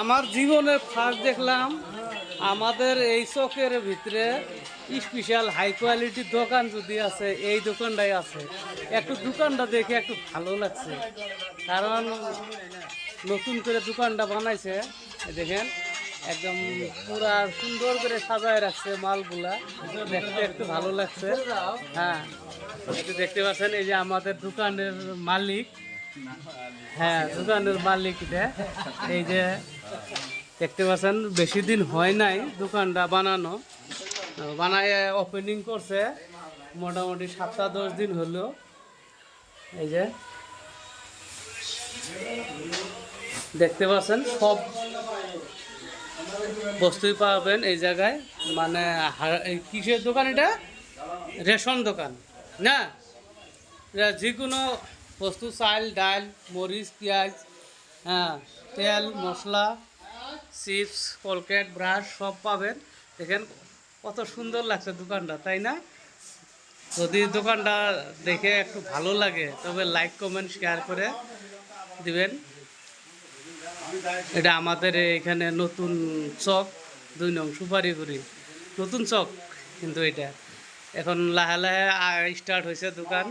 আমার জীবনে ফার্স্ট দেখলাম, আমাদের এই চকের ভিতরে স্পেশাল হাই কোয়ালিটির দোকান যদি আছে, এই দোকানটাই আছে। একটু দোকানটা দেখে একটু ভালো লাগছে। কারণ নতুন করে দোকানটা বানাইছে দেখেন, একদম পুরা সুন্দর করে সাজায় রাখছে মালগুলা। দেখতে একটু ভালো লাগছে। হ্যাঁ দেখতে পাচ্ছেন, এই যে আমাদের দোকানের মালিক। হ্যাঁ দোকানের মালিক এই যে দেখতে পাচ্ছেন, বেশি দিন হয় নাই দোকানটা বানানো। বানায় ওপেনিং করছে, মোটামুটি সাতটা দশ দিন হলো। এই যে। দেখতে পাচ্ছেন, সব বস্তুই পাবেন এই জায়গায়। মানে কিসের দোকান এটা? রেশন দোকান, না? যে কোনো বস্তু, চাল, ডাল, মরিচ, পেঁয়াজ হ্যাঁ তেল, মশলা চিপস কলকেট ব্রাশ সব পাবেন। দেখেন কত সুন্দর লাগছে দোকানটা, তাই না? যদি দোকানটা দেখে একটু ভালো লাগে, তবে লাইক, কমেন্ট, শেয়ার করে দিবেন। এটা আমাদের এখানে নতুন চক, দুই নং সুপারিগুড়ি নতুন চক কিন্তু এটা। এখন লাহে লাহে স্টার্ট হয়েছে দোকান।